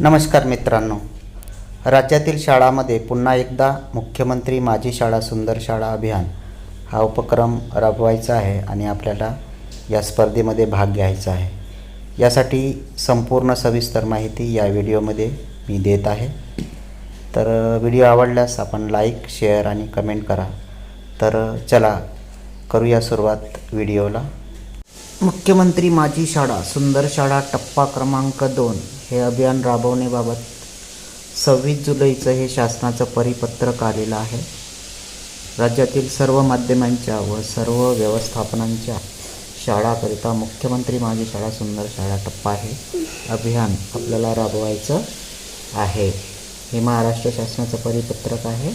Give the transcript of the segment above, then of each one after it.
नमस्कार मित्रांनो. राज्यातील शाळामध्ये पुन्हा एकदा मुख्यमंत्री माझी शाळा सुंदर शाळा अभियान हा उपक्रम राबवायचा आहे आणि आपल्याला या स्पर्धेमध्ये भाग घ्यायचा आहे. यासाठी संपूर्ण सविस्तर माहिती या व्हिडिओमध्ये मी देत आहे. तर व्हिडिओ आवडल्यास आपण लाईक शेअर आणि कमेंट करा. तर चला करूया सुरुवात व्हिडिओला. मुख्यमंत्री माझी शाळा सुंदर शाळा टप्पा क्रमांक दोन. हे अभियान राबवण्याबाबत सव्वीस जुलैचं हे शासनाचं परिपत्रक आलेलं आहे. राज्यातील सर्व माध्यमांच्या व सर्व व्यवस्थापनांच्या शाळाकरिता मुख्यमंत्री माझी शाळा सुंदर शाळा टप्पा हे अभियान आपल्याला राबवायचं आहे. हे महाराष्ट्र शासनाचं परिपत्रक आहे.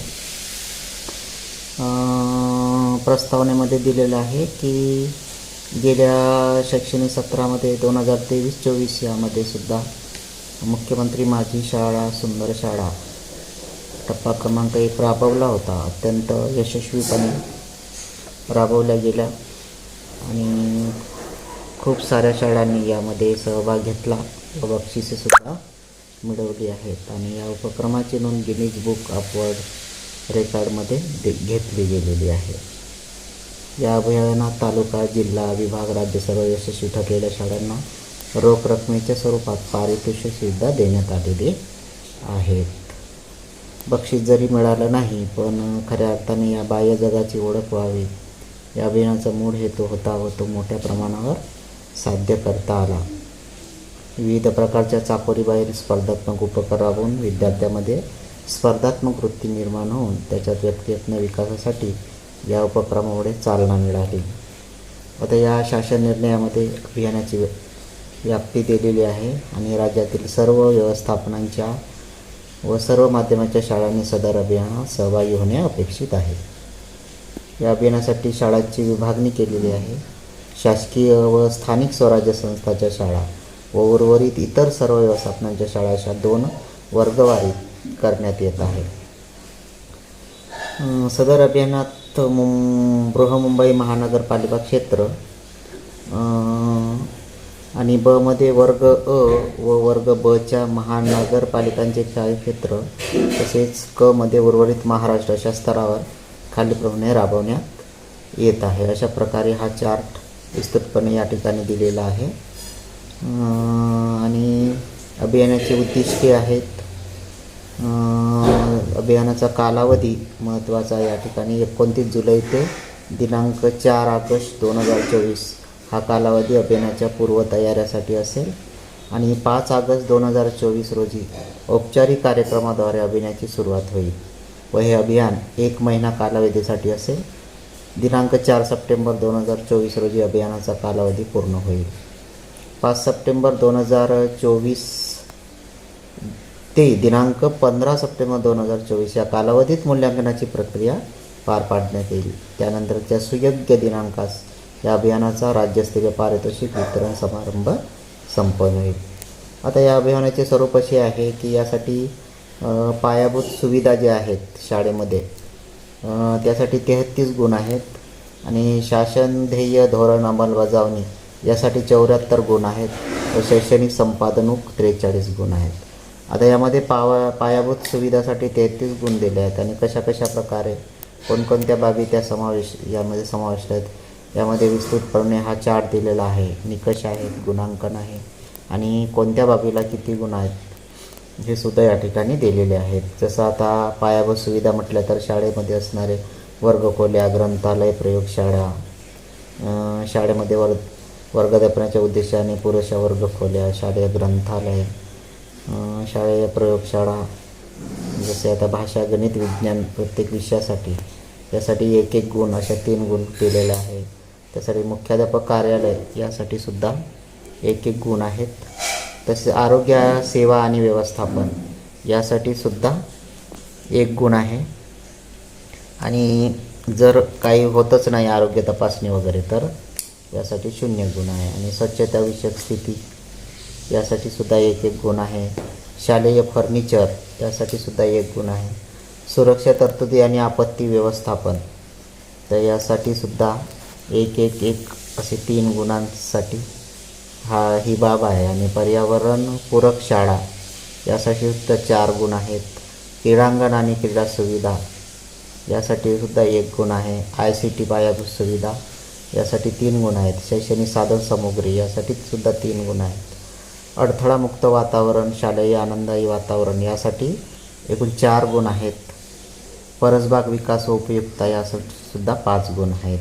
प्रस्तावनेमध्ये दिलेलं आहे की गेल्या शैक्षणिक सत्रामध्ये दोन हजार तेवीस चोवीस यामध्ये सुद्धा मुख्यमंत्री माझी शाळा सुंदर शाळा. टप्पा क्रमांक एक राबवला होता. अत्यंत यशस्वीपणे राबवल्या गेल्या आणि खूप साऱ्या शाळांनी यामध्ये सहभाग घेतला. व बक्षिसेसुद्धा मिळवली आहेत आणि या उपक्रमाची नोंद गिनीज बुक ऑफ वर्ल्ड रेकॉर्डमध्ये घेतली गेलेली आहे. या अभियानात तालुका जिल्हा विभाग राज्य सर्व यशस्वी ठरलेल्या शाळांना रोख रकमेच्या स्वरूपात पारितोषिक सुविधा देण्यात आलेली आहेत. बक्षीस जरी मिळालं नाही पण खऱ्या अर्थाने या बाह्य जगाची ओळख व्हावी. या अभियानाचा मूळ हेतू होता व तो मोठ्या प्रमाणावर साध्य करता आला. विविध प्रकारच्या चाकोरीबाहेर स्पर्धात्मक उपक्रम राबवून विद्यार्थ्यामध्ये स्पर्धात्मक वृत्ती निर्माण होऊन त्याच्यात व्यक्तिरत्न विकासासाठी या उपक्रमामुळे चालना मिळाली. आता या शासन निर्णयामध्ये अभियानाची व्याप्ती दिलेली आहे आणि राज्यातील सर्व व्यवस्थापनांच्या व सर्व माध्यमाच्या शाळांनी सदर अभियानात सहभागी होणे अपेक्षित आहे. या अभियानासाठी शाळांची विभागणी केलेली आहे. शासकीय व स्थानिक स्वराज्य संस्थाच्या शाळा व उर्वरित इतर सर्व व्यवस्थापनांच्या शाळा अशा दोन वर्गवारीत करण्यात येत आहे. सदर अभियानात मुं बृहमुंबई महानगरपालिका क्षेत्र आणि ब मध्ये वर्ग अ व वर्ग बच्या महानगरपालिकांचे कार्यक्षेत्र तसेच क मध्ये उर्वरित महाराष्ट्र अशा स्तरावर खालीलप्रमाणे राबवण्यात येत आहे. अशा प्रकारे हा चार्ट विस्तृतपणे या ठिकाणी दिलेला आहे. आणि अभियानाची उद्दिष्टे आहेत. अभियानाचा कालावधी महत्त्वाचा या ठिकाणी एकोणतीस जुलै ते दिनांक चार ऑगस्ट दोन हजार चोवीस हा कालावधी अभियानाच्या पूर्वतयाऱ्यासाठी असेल. आणि पाच ऑगस्ट दोन हजार चोवीस रोजी औपचारिक कार्यक्रमाद्वारे अभियानाची सुरुवात होईल व हे अभियान एक महिना कालावधीसाठी असेल. दिनांक चार सप्टेंबर दोन हजार चोवीस रोजी अभियानाचा कालावधी पूर्ण होईल. पाच सप्टेंबर दोन हजार चोवीस ते दिनांक पंधरा सप्टेंबर दोन हजार चोवीस या कालावधीत मूल्यांकनाची प्रक्रिया पार पाडण्यात येईल. त्यानंतरच्या सुयोग्य दिनांकास या अभियानाचा राज्यस्तरीय पारितोषिक वितरण समारंभ संपन्न होईल. आता या अभियानाचे स्वरूप असे आहे की यासाठी पायाभूत सुविधा ज्या आहेत शाळेमध्ये त्यासाठी तेहत्तीस गुण आहेत आणि शासन ध्येय धोरण अंमलबजावणी यासाठी चौऱ्याहत्तर गुण आहेत व शैक्षणिक संपादनूक त्रेचाळीस गुण आहेत. आता यामध्ये पावा पायाभूत सुविधासाठी तेहतीस गुण दिले आहेत आणि कशा कशा प्रकारे कोणकोणत्या बाबी त्या समावेश यामध्ये समाविष्ट आहेत यामध्ये विस्तृतपणे हा चार्ट दिलेला आहे. निकष आहेत गुणांकन आहे आणि कोणत्या बाबीला किती गुण आहेत हे सुद्धा या ठिकाणी दिलेले आहेत. जसं आता पायाभूत सुविधा म्हटल्या तर शाळेमध्ये असणारे वर्गखोल्या ग्रंथालय प्रयोगशाळा शाळेमध्ये वर्ग वर्गदपण्याच्या उद्देशाने पुरेशा वर्गखोल्या शालेय ग्रंथालय शालेय प्रयोगशाळा जसे आता भाषा गणित विज्ञान प्रत्येक विषयासाठी यासाठी एक एक गुण अशा तीन गुण दिलेले आहे त्यासाठी मुख्याध्यापक कार्यालय यासाठी सुद्धा एक एक गुण आहेत. तसेच आरोग्य सेवा आणि व्यवस्थापन यासाठी सुद्धा एक गुण आहे. आणि जर काही होतच नाही आरोग्य तपासणी वगैरे तर यासाठी शून्य गुण आहे. आणि स्वच्छताविषयक स्थिती यासाठी सुद्धा एक एक गुण आहे. शालेय फर्निचर यासाठी सुद्धा एक गुण आहे. सुरक्षा तरतुदी आणि आपत्ती व्यवस्थापन तर यासाठी सुद्धा एक एक एक असे तीन गुणांसाठी हा ही बाब आहे. आणि पर्यावरण पूरक शाळा यासाठी सुद्धा चार गुण आहेत. क्रीडांगण आणि क्रीडा सुविधा यासाठी सुद्धा एक गुण आहे. आय सी टी पायाभूत सुविधा यासाठी तीन गुण आहेत. शैक्षणिक साधन सामुग्री यासाठी सुद्धा तीन गुण आहेत. अडथळामुक्त वातावरण शालेय आनंददायी वातावरण यासाठी एकूण चार गुण आहेत. परसबाग विकास व उपयुक्ता यासाठी सुद्धा पाच गुण आहेत.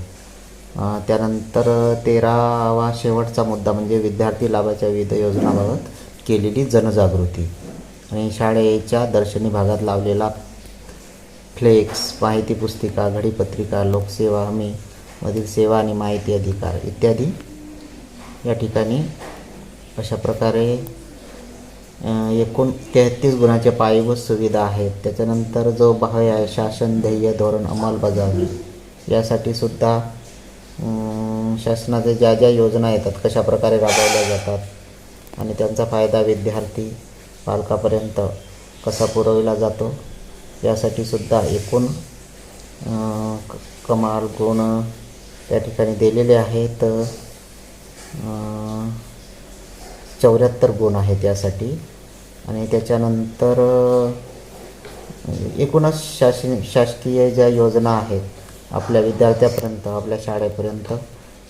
त्यानंतर तेरावा शेवटचा मुद्दा म्हणजे विद्यार्थी लाभाच्या विविध योजनाबाबत केलेली जनजागृती. आणि शाळेच्या दर्शनी भागात लावलेला फ्लेक्स माहिती पुस्तिका घडीपत्रिका लोकसेवा हमी मधील सेवा आणि माहिती अधिकार इत्यादी या ठिकाणी अशा प्रकारे एकूण तेहतीस गुणाच्या पायाभूत सुविधा आहेत. त्याच्यानंतर जो बाह्य आहे शासन ध्येय धोरण अंमलबजावणी यासाठी सुद्धा शासनाच्या ज्या ज्या योजना येतात कशा प्रकारे राबवल्या जातात आणि त्यांचा फायदा विद्यार्थी पालकापर्यंत कसा पुरविला जातो यासाठी सुद्धा एकूण क- कमाल गुण त्या ठिकाणी दिलेले आहेत. चौऱ्याहत्तर गुण आहेत यासाठी आणि त्याच्यानंतर एकूणच शासन शासकीय ज्या योजना आहेत आपल्या विद्यार्थ्यापर्यंत आपल्या शाळेपर्यंत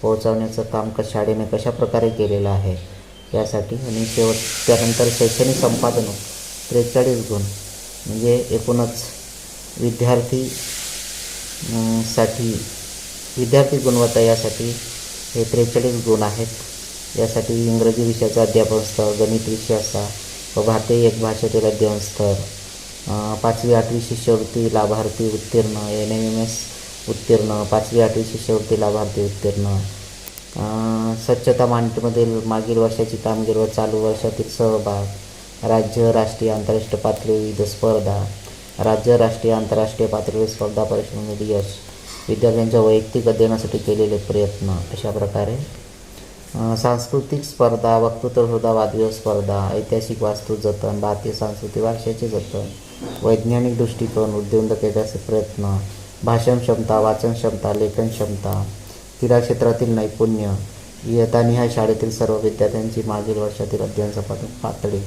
पोहोचवण्याचं काम क शाळेने कशा प्रकारे केलेलं आहे? यासाठी आणि शेवट त्यानंतर शैक्षणिक संपादन त्रेचाळीस गुण म्हणजे एकूणच विद्यार्थी साठी विद्यार्थी गुणवत्ता यासाठी हे त्रेचाळीस गुण आहेत. यासाठी इंग्रजी विषयाचं अध्यापन स्तर गणित विषयाचा व भारतीय एक भाषेतील अध्ययन स्तर पाचवी आठवी शिष्यवृत्ती लाभार्थी उत्तीर्ण एन एम एम एस उत्तीर्ण पाचवी आठवी शिष्यवृत्ती लाभार्थी उत्तीर्ण. स्वच्छता मांडमधील मागील वर्षाची कामगिरी व चालू वर्षातील सहभाग. राज्य राष्ट्रीय आंतरराष्ट्रीय पातळी विविध स्पर्धा. राज्य राष्ट्रीय आंतरराष्ट्रीय पातळीवर स्पर्धा परीक्षेमध्ये यश. विद्यार्थ्यांच्या वैयक्तिक अध्ययनासाठी केलेले प्रयत्न. अशा प्रकारे. सांस्कृतिक स्पर्धा वक्तृत्व स्पर्धा वादविवाद स्पर्धा ऐतिहासिक वास्तू जतन भारतीय सांस्कृतिक वारशाचे जतन वैज्ञानिक दृष्टिकोन उद्योजकतेचे प्रयत्न भाषण क्षमता वाचन क्षमता लेखन क्षमता क्रीडा क्षेत्रातील नैपुण्य इयत्तानिहाय शाळेतील सर्व विद्यार्थ्यांची मागील वर्षातील अध्ययन सपाट पातळी.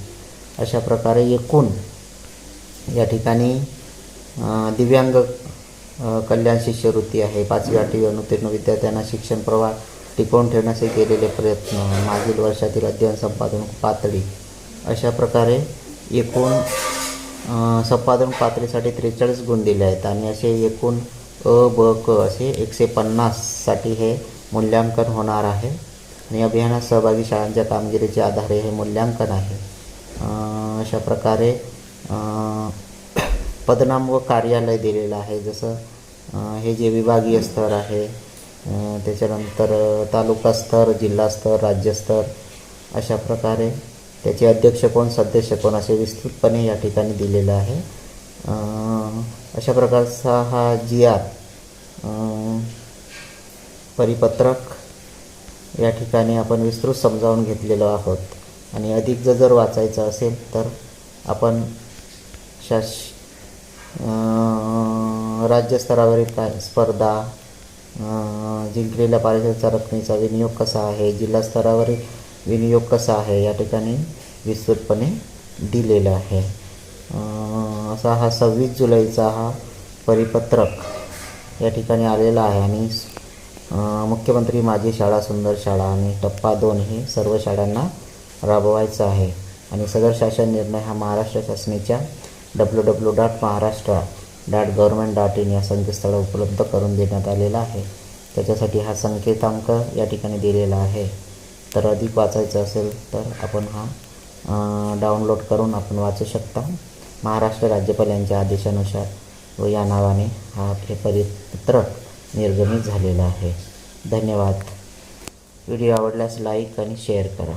अशा प्रकारे एकूण या ठिकाणी दिव्यांग कल्याण शिष्यवृत्ती आहे. पाचवी आठवी अनुत्तीर्ण विद्यार्थ्यांना शिक्षण प्रवाह टिकवून ठेवण्याचे केलेले प्रयत्न मागील वर्षातील अध्ययन संपादन पातळी. अशा प्रकारे एकूण संपादन पातळीसाठी त्रेचाळीस गुण दिले आहेत आणि असे एकूण अ ब क असे एकशे पन्नाससाठी हे मूल्यांकन होणार आहे. आणि अभियानात सहभागी शाळांच्या कामगिरीच्या आधारे हे मूल्यांकन आहे. अशा प्रकारे पदनाम व कार्यालय दिलेलं आहे. जसं हे जे विभागीय स्तर आहे त्याच्यानंतर तालुका स्तर जिल्हा स्तर राज्यस्तर अशा प्रकारे त्याचे अध्यक्ष कोण सदस्य कोण असे विस्तृतपणे या ठिकाणी दिलेलं आहे. अशा प्रकारचा हा जी आर परिपत्रक या ठिकाणी आपण विस्तृत समजावून घेतलेलो आहोत. आणि अधिक जर जर वाचायचं असेल तर आपण शास राज्यस्तरावरील काय स्पर्धा जिंकलेल्या पारितोषिकाचा रकमेचा विनियोग कसा आहे जिल्हा स्तरावरील विनियोग कसा आहे या ठिकाणी विस्तृतपणे दिलेलं आहे. असा हा सव्वीस जुलैचा हा परिपत्रक या ठिकाणी आलेला आहे आणि मुख्यमंत्री माझी शाळा सुंदर शाळा आणि टप्पा दोन हे सर्व शाळांना राबवायचं आहे. आणि सदर शासन निर्णय हा महाराष्ट्र शासनाच्या W W dot Maharashtra dot government dot in या संकेतस्थळावर उपलब्ध करून देण्यात आलेला आहे. त्याच्यासाठी हा संकेतांक या ठिकाणी दिलेला आहे. तर अधिक वाचायचं असेल तर आपण हा डाउनलोड करून आपण वाचू शकता. महाराष्ट्र राज्यपाल यांच्या आदेशानुसार व या नावाने हा हे परिपत्रक निर्गमित झालेला आहे. धन्यवाद. व्हिडिओ आवडल्यास लाईक आणि शेअर करा.